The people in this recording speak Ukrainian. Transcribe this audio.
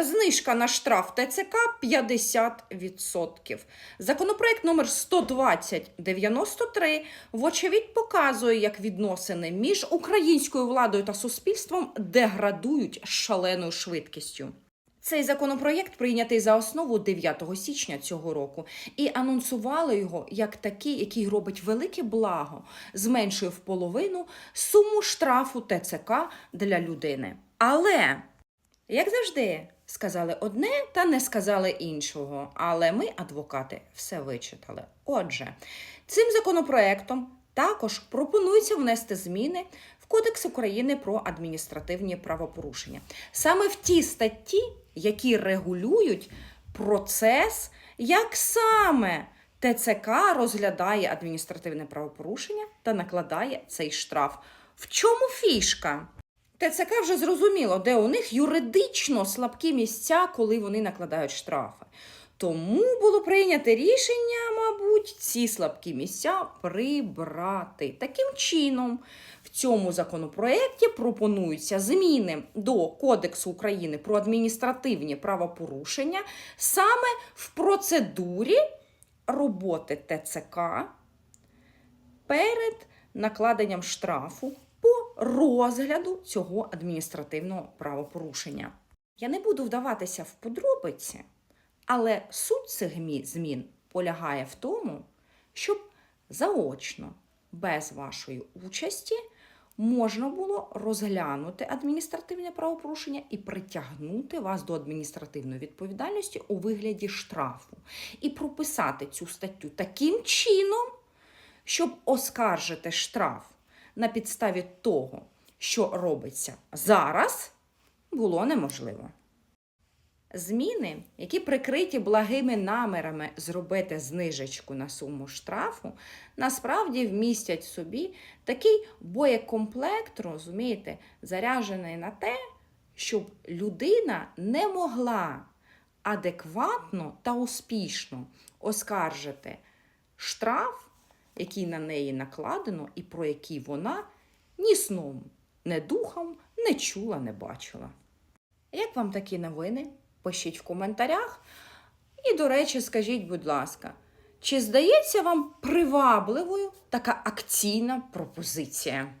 Знижка на штраф ТЦК 50%. Законопроект номер 12093 вочевидь показує, як відносини між українською владою та суспільством деградують шаленою швидкістю. Цей законопроєкт прийнятий за основу 9 січня цього року і анонсували його як такий, який робить велике благо, зменшує в половину суму штрафу ТЦК для людини. Але як завжди, сказали одне та не сказали іншого. Але ми, адвокати, все вичитали. Отже, цим законопроектом також пропонується внести зміни в Кодекс України про адміністративні правопорушення. Саме в ті статті, які регулюють процес, як саме ТЦК розглядає адміністративне правопорушення та накладає цей штраф. В чому фішка? ТЦК вже зрозуміло, де у них юридично слабкі місця, коли вони накладають штрафи. Тому було прийнято рішення, мабуть, ці слабкі місця прибрати. Таким чином, в цьому законопроекті пропонуються зміни до Кодексу України про адміністративні правопорушення саме в процедурі роботи ТЦК перед накладенням штрафу розгляду цього адміністративного правопорушення. Я не буду вдаватися в подробиці, але суть цих змін полягає в тому, щоб заочно, без вашої участі, можна було розглянути адміністративне правопорушення і притягнути вас до адміністративної відповідальності у вигляді штрафу, і прописати цю статтю таким чином, щоб оскаржити штраф на підставі того, що робиться зараз, було неможливо. Зміни, які прикриті благими намірами зробити знижечку на суму штрафу, насправді вмістять в собі такий боєкомплект, розумієте, заряджений на те, щоб людина не могла адекватно та успішно оскаржити штраф, який на неї накладено, і про який вона ні сном, ні духом не чула, не бачила. Як вам такі новини? Пишіть в коментарях. І, до речі, скажіть, будь ласка, чи здається вам привабливою така акційна пропозиція?